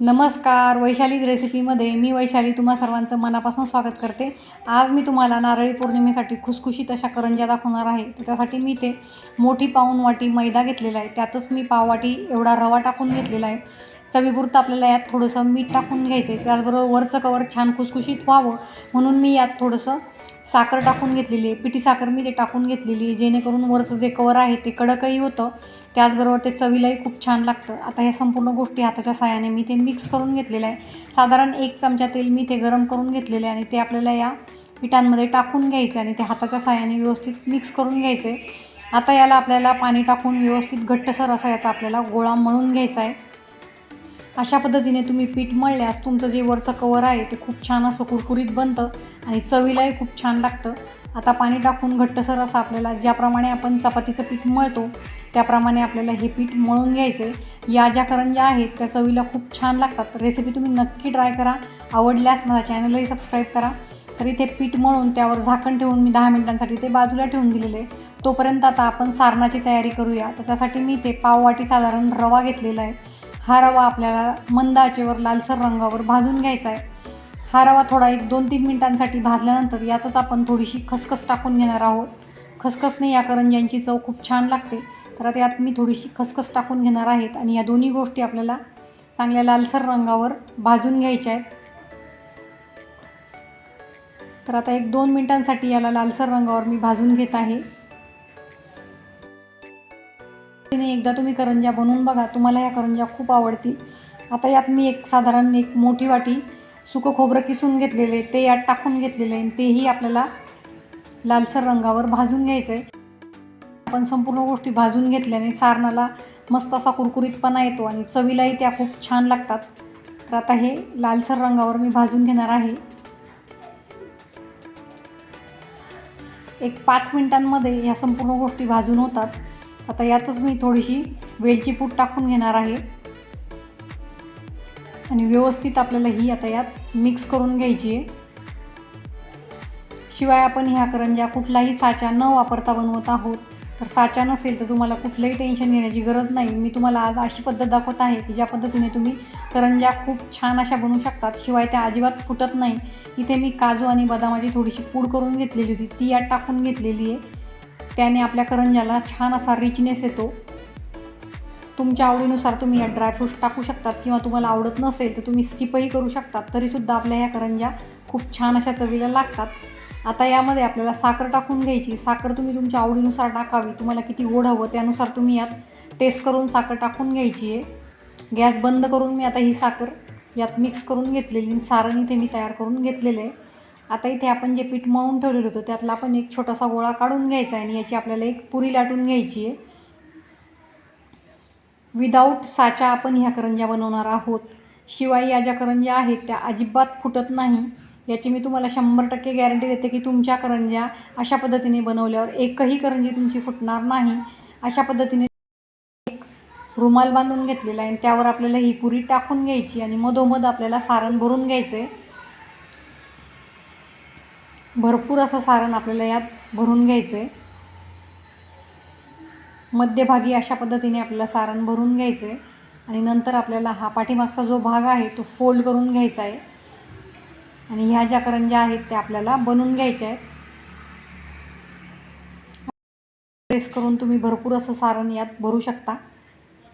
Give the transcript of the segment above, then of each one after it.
नमस्कार वैशालीज रेसिपीमध्ये मी वैशाली तुम्हा सर्वांचं मनापासून स्वागत करते. आज मी तुम्हाला नारळी पौर्णिमेसाठी खुसखुशीत अशा करंज्या दाखवणार आहे. त्याच्यासाठी मी ते मोठी पाऊन वाटी मैदा घेतलेला आहे. त्यातच मी पाववाटी एवढा रवा टाकून घेतलेला आहे. चवीपुरतं आपल्याला यात थोडंसं मीठ टाकून घ्यायचं आहे त्याचबरोबर वरचं कवर छान खुसखुशीत व्हावं. म्हणून मी यात थोडंसं साखर टाकून घेतलेली आहे. पिठी साखर मी ते टाकून घेतलेली आहे. जेणेकरून वरचं जे कवर आहे ते कडकही होतं. त्याचबरोबर ते चवीलाही खूप छान लागतं. आता ह्या संपूर्ण गोष्टी हाताच्या साहाय्याने मी ते मिक्स करून घेतलेलं आहे. साधारण एक चमचा तेल मी ते गरम करून घेतलेलं आहे आणि ते आपल्याला या पिठांमध्ये टाकून घ्यायचं आणि ते हाताच्या साहाय्याने व्यवस्थित मिक्स करून घ्यायचं आहे आता याला आपल्याला पाणी टाकून व्यवस्थित घट्टसर असा याचा आपल्याला गोळा मळून घ्यायचा आहे अशा पद्धतीने तुम्ही पीठ मळल्यास तुमचं जे वरचं कवर आहे ते खूप छान असं कुरकुरीत बनतं आणि चवीलाही खूप छान लागतं. आता पाणी टाकून घट्टसर असं आपल्याला ज्याप्रमाणे आपण चपातीचं पीठ मळतो त्याप्रमाणे आपल्याला हे पीठ मळून घ्यायचं आहे या ज्या करंज्या आहेत त्या चवीला खूप छान लागतात. रेसिपी तुम्ही नक्की ट्राय करा. आवडल्यास माझा चॅनलही सबस्क्राईब करा. तर इथे पीठ मळून त्यावर झाकण ठेवून मी दहा मिनिटांसाठी ते बाजूला ठेवून दिलेले आहे. तोपर्यंत आता आपण सारणाची तयारी करूया. त्याच्यासाठी मी ते पाववाटी साधारण रवा घेतलेला आहे. हा रवा आपल्याला मंद आचेवर लालसर रंगावर भाजून घ्यायचा आहे. हा रवा थोडा एक दोन तीन मिनिटांसाठी भाजल्यानंतर यातच आपण थोडीशी खसखस टाकून घेणार आहोत. खसखसने या करंज्यांची चव खूप छान लागते तर आता यात मी थोडीशी खसखस टाकून घेणार आहेत. आणि या दोन्ही गोष्टी आपल्याला चांगल्या लालसर रंगावर भाजून घ्यायच्या आहेत. तर आता एक दोन मिनिटांसाठी याला लालसर रंगावर मी भाजून घेत आहे. एकदा तुम्ही करंज्या बनवून बघा. तुम्हाला या करंज्या खूप आवडतील. आता यात मी एक साधारण एक मोठी वाटी सुकं खोबरं किसून घेतलेले ते यात टाकून घेतलेले आहे तेही आपल्याला लालसर रंगावर भाजून घ्यायचं आहे आपण संपूर्ण गोष्टी भाजून घेतल्याने सारणाला मस्त असा कुरकुरीतपणा येतो आणि चवीलाही त्या खूप छान लागतात. तर आता हे लालसर रंगावर मी भाजून घेणार आहे. एक पाच मिनिटांमध्ये ह्या संपूर्ण गोष्टी भाजून होतात. आता यातच मी थोडीशी वेलची पूड टाकून घेणार आहे. आणि व्यवस्थित आपल्याला ही आता यात मिक्स करून घ्यायची आहे. शिवाय आपण ह्या करंज्या कुठलाही साचा न वापरता बनवत आहोत. तर साचा नसेल तर तुम्हाला कुठलंही टेन्शन घेण्याची गरज नाही. मी तुम्हाला आज अशी पद्धत दाखवत आहे की ज्या पद्धतीने तुम्ही करंज्या खूप छान अशा बनवू शकतात. शिवाय त्या अजिबात फुटत नाही. इथे मी काजू आणि बदामाची थोडीशी पूड करून घेतलेली होती. ती यात टाकून घेतलेली आहे. त्याने आपल्या करंज्याला छान असा रिचनेस येतो. तुमच्या आवडीनुसार तुम्ही या ड्रायफ्रूट्स टाकू शकतात किंवा तुम्हाला आवडत नसेल तर तुम्ही स्किपही करू शकतात. तरीसुद्धा आपल्या ह्या करंज्या खूप छान अशा चवीला लागतात. आता यामध्ये आपल्याला साखर टाकून घ्यायची. साखर तुम्ही तुमच्या आवडीनुसार टाकावी. तुम्हाला किती गोड हवं त्यानुसार तुम्ही यात टेस्ट करून साखर टाकून घ्यायची आहे. गॅस बंद करून मी आता ही साखर यात मिक्स करून घेतलेली सारण इथे मी तयार करून घेतलेलं आहे. आता इथे आपण जे पीठ मळून ठेवलेलं होतं त्यातला आपण एक छोटासा गोळा काढून घ्यायचा आहे आणि याची आपल्याला एक पुरी लाटून घ्यायची आहे. विदाऊट साचा आपण ह्या करंज्या बनवणार आहोत. शिवाय या ज्या करंज्या आहेत त्या अजिबात फुटत नाही. याची मी तुम्हाला शंभर टक्के गॅरंटी देते की तुमच्या करंज्या अशा पद्धतीने बनवल्यावर एकही करंजी तुमची फुटणार नाही. अशा पद्धतीने एक रुमाल बांधून घेतलेला आहे आणि त्यावर आपल्याला ही पुरी टाकून घ्यायची आणि मधोमध आपल्याला सारण भरून घ्यायचं आहे भरपूर असं सारण आपल्याला यात भरून घ्यायचं आहे मध्यभागी अशा पद्धतीने आपल्याला सारण भरून घ्यायचं आहे आणि नंतर आपल्याला हा पाठीमागचा जो भाग आहे तो फोल्ड करून घ्यायचा आहे. आणि ह्या ज्या करंज्या आहेत त्या आपल्याला बनवून घ्यायच्या आहेत. प्रेस करून तुम्ही भरपूर असं सारण यात भरू शकता.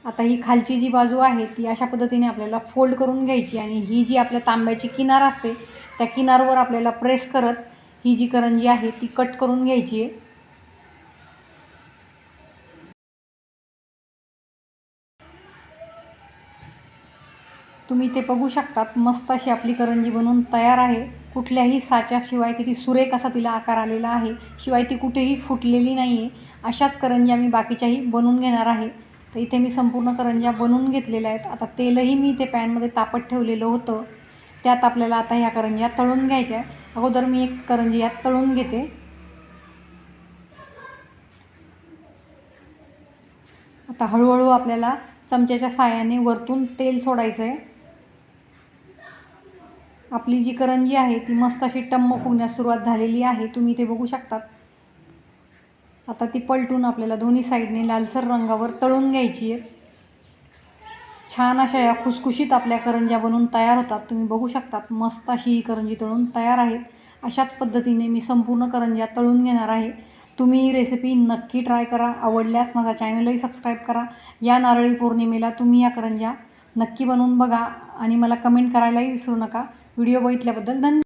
आता ही खालची जी बाजू आहे ती अशा पद्धतीने आपल्याला फोल्ड करून घ्यायची. आणि ही जी आपल्या तांब्याची किनार असते त्या किनारवर आपल्याला प्रेस करत ही जी करंजी आहे ती कट करून घ्यायची आहे. तुम्ही ते बघू शकतात मस्त अशी आपली करंजी बनवून तयार आहे. कुठल्याही साच्याशिवाय किती सुरेख असा तिला आकार आलेला आहे शिवाय ती कुठेही फुटलेली नाही आहे अशाच करंज्या मी बाकीच्याही बनवून घेणार आहे. तर इथे मी संपूर्ण करंज्या बनवून घेतलेल्या आहेत. आता तेलही मी ते पॅनमध्ये तापत ठेवलेलं होतं. त्यात आपल्याला आता ह्या करंज्या तळून घ्यायच्या अगोदर मी एक करंजी यात तळून घेते. आता हळूहळू आपल्याला चमच्याच्या साह्याने वरतून तेल सोडायचं आहे आपली जी करंजी आहे ती मस्त अशी टम्म फुगण्यास सुरुवात झालेली आहे. तुम्ही ते बघू शकतात. आता ती पलटून आपल्याला दोन्ही साईडने लालसर रंगावर तळून घ्यायची आहे. छान अशा या खुसखुशीत आपल्या करंज्या बनवून तयार होतात. तुम्ही बघू शकतात मस्त अशी ही करंजी तळून तयार आहेत. अशाच पद्धतीने मी संपूर्ण करंज्या तळून घेणार आहे. तुम्ही ही रेसिपी नक्की ट्राय करा. आवडल्यास माझा चॅनलही सबस्क्राईब करा. या नारळी पौर्णिमेला तुम्ही या करंज्या नक्की बनवून बघा आणि मला कमेंट करायलाही विसरू नका. व्हिडिओ बघितल्याबद्दल धन्यवाद